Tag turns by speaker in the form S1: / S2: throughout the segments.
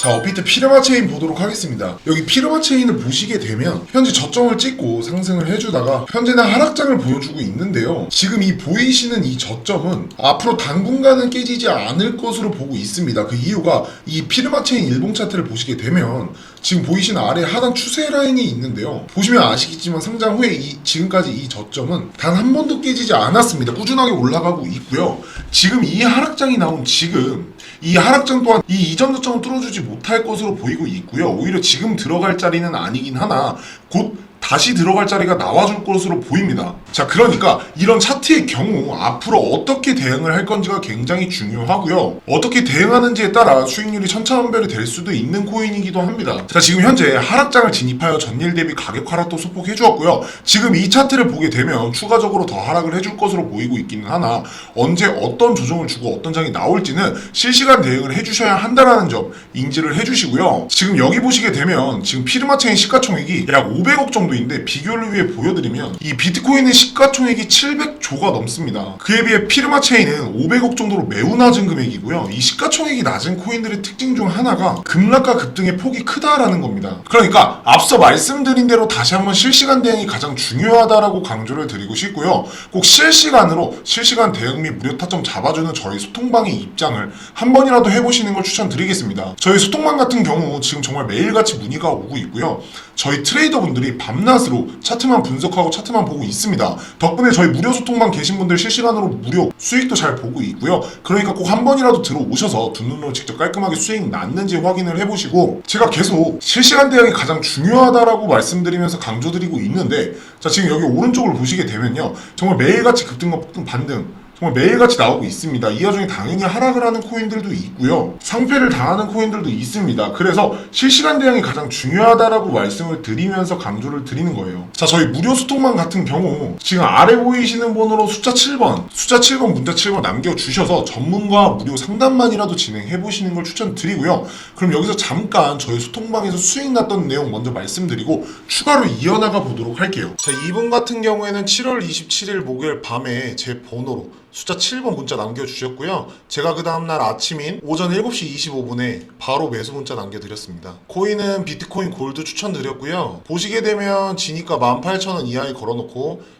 S1: 자, 업비트 피르마 체인 보도록 하겠습니다. 여기 피르마 체인을 보시게 되면 현재 저점을 찍고 상승을 해주다가 현재는 하락장을 보여주고 있는데요. 지금 이 보이시는 이 저점은 앞으로 당분간은 깨지지 않을 것으로 보고 있습니다. 그 이유가 이 피르마 체인 일봉 차트를 보시게 되면 지금 보이시는 아래 하단 추세 라인이 있는데요. 보시면 아시겠지만 상장 후에 이 지금까지 이 저점은 단 한 번도 깨지지 않았습니다. 꾸준하게 올라가고 있고요. 지금 이 하락장이 나온 지금 이 하락장 또한 이 이전 저점을 뚫어주지 못할 것으로 보이고 있고요. 오히려 지금 들어갈 자리는 아니긴 하나 곧 다시 들어갈 자리가 나와줄 것으로 보입니다. 자, 그러니까 이런 차트의 경우 앞으로 어떻게 대응을 할 건지가 굉장히 중요하고요. 어떻게 대응하는지에 따라 수익률이 천차만별이 될 수도 있는 코인이기도 합니다. 자, 지금 현재 하락장을 진입하여 전일 대비 가격 하락도 소폭해 주었고요. 지금 이 차트를 보게 되면 추가적으로 더 하락을 해줄 것으로 보이고 있기는 하나 언제 어떤 조정을 주고 어떤 장이 나올지는 실시간 대응을 해주셔야 한다라는 점 인지를 해주시고요. 지금 여기 보시게 되면 지금 피르마 체인 시가총액이 약 500억 정도 인데 비교를 위해 보여드리면 이 비트코인의 시가총액이 700조가 넘습니다. 그에 비해 피르마 체인은 500억 정도로 매우 낮은 금액이고요. 이 시가총액이 낮은 코인들의 특징 중 하나가 급락과 급등의 폭이 크다라는 겁니다. 그러니까 앞서 말씀드린 대로 다시 한번 실시간 대응이 가장 중요하다라고 강조를 드리고 싶고요. 꼭 실시간으로 실시간 대응 및 무료 타점 잡아주는 저희 소통방의 입장을 한 번이라도 해보시는 걸 추천드리겠습니다. 저희 소통방 같은 경우 지금 정말 매일같이 문의가 오고 있고요. 저희 트레이더분들이 밤낮 으로 차트만 분석하고 차트만 보고 있습니다. 덕분에 저희 무료 소통방 계신 분들 실시간으로 무료 수익도 잘 보고 있고요. 그러니까 꼭 한 번이라도 들어오셔서 두 눈으로 직접 깔끔하게 수익 났는지 확인을 해보시고 제가 계속 실시간 대응이 가장 중요하다라고 말씀드리면서 강조드리고 있는데 자 지금 여기 오른쪽을 보시게 되면요 정말 매일같이 급등과 폭등 반등 정말 매일같이 나오고 있습니다. 이 와중에 당연히 하락을 하는 코인들도 있고요. 상패를 당하는 코인들도 있습니다. 그래서 실시간 대응이 가장 중요하다라고 말씀을 드리면서 강조를 드리는 거예요. 자, 저희 무료 소통방 같은 경우 지금 아래 보이시는 번호로 숫자 7번, 숫자 7번, 문자 7번 남겨주셔서 전문가 무료 상담만이라도 진행해 보시는 걸 추천드리고요. 그럼 여기서 잠깐 저희 소통방에서 수익 났던 내용 먼저 말씀드리고 추가로 이어나가 보도록 할게요. 자, 이분 같은 경우에는 7월 27일 목요일 밤에 제 번호로 숫자 7번 문자 남겨주셨고요. 제가 그 다음날 아침인 오전 7시 25분에 바로 매수 문자 남겨드렸습니다. 코인은 비트코인 골드 추천드렸고요. 보시게 되면 지니까 18,000원 이하에 걸어놓고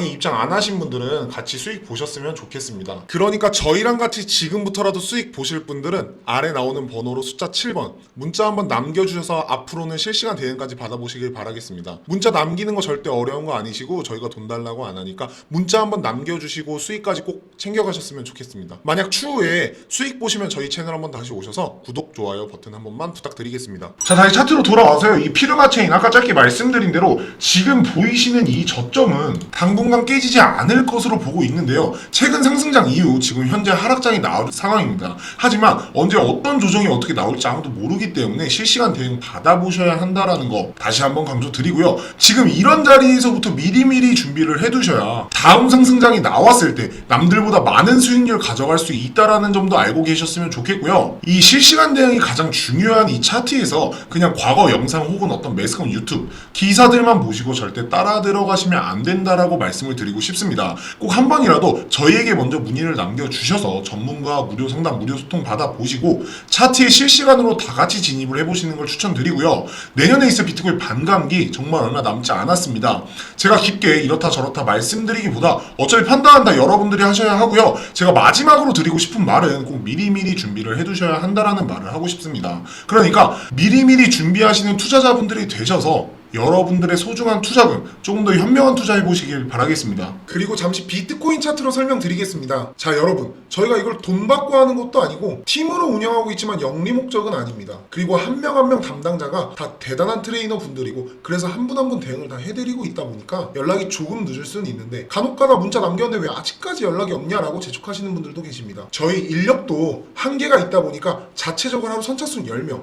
S1: 에 입장 안 하신 분들은 같이 수익 보셨으면 좋겠습니다. 그러니까 저희랑 같이 지금부터라도 수익 보실 분들은 아래 나오는 번호로 숫자 7번 문자 한번 남겨주셔서 앞으로는 실시간 대응까지 받아보시길 바라겠습니다. 문자 남기는 거 절대 어려운 거 아니시고 저희가 돈 달라고 안 하니까 문자 한번 남겨주시고 수익까지 꼭 챙겨가셨으면 좋겠습니다. 만약 추후에 수익 보시면 저희 채널 한번 다시 오셔서 구독, 좋아요 버튼 한 번만 부탁드리겠습니다. 자 다시 차트로 돌아와서요. 이 피르마 체인 아까 짧게 말씀드린 대로 지금 보이시는 이 저점은 당분 간 깨지지 않을 것으로 보고 있는데요. 최근 상승장 이후 지금 현재 하락장이 나올 상황입니다. 하지만 언제 어떤 조정이 어떻게 나올지 아무도 모르기 때문에 실시간 대응 받아보셔야 한다라는 거 다시 한번 강조드리고요. 지금 이런 자리에서부터 미리미리 준비를 해두셔야 다음 상승장이 나왔을 때 남들보다 많은 수익률 가져갈 수 있다라는 점도 알고 계셨으면 좋겠고요. 이 실시간 대응이 가장 중요한 이 차트에서 그냥 과거 영상 혹은 어떤 매스컴 유튜브 기사들만 보시고 절대 따라 들어가시면 안 된다라고 말씀을 드리고 싶습니다. 꼭 한 번이라도 저희에게 먼저 문의를 남겨주셔서 전문가 무료 상담, 무료 소통 받아보시고 차트에 실시간으로 다 같이 진입을 해보시는 걸 추천드리고요. 내년에 있을 비트코인 반감기 정말 얼마 남지 않았습니다. 제가 깊게 이렇다 저렇다 말씀드리기보다 어차피 판단한다 여러분들이 하셔야 하고요. 제가 마지막으로 드리고 싶은 말은 꼭 미리미리 준비를 해두셔야 한다라는 말을 하고 싶습니다. 그러니까 미리미리 준비하시는 투자자분들이 되셔서 여러분들의 소중한 투자금 조금 더 현명한 투자해 보시길 바라겠습니다. 그리고 잠시 비트코인 차트로 설명드리겠습니다. 자, 여러분, 저희가 이걸 돈 받고 하는 것도 아니고 팀으로 운영하고 있지만 영리 목적은 아닙니다. 그리고 한명 한 명 담당자가 다 대단한 트레이너 분들이고 그래서 한 분 한 분 대응을 다 해드리고 있다 보니까 연락이 조금 늦을 수는 있는데 간혹가다 문자 남겼는데 왜 아직까지 연락이 없냐라고 재촉하시는 분들도 계십니다. 저희 인력도 한계가 있다 보니까 자체적으로 하루 선착순 10명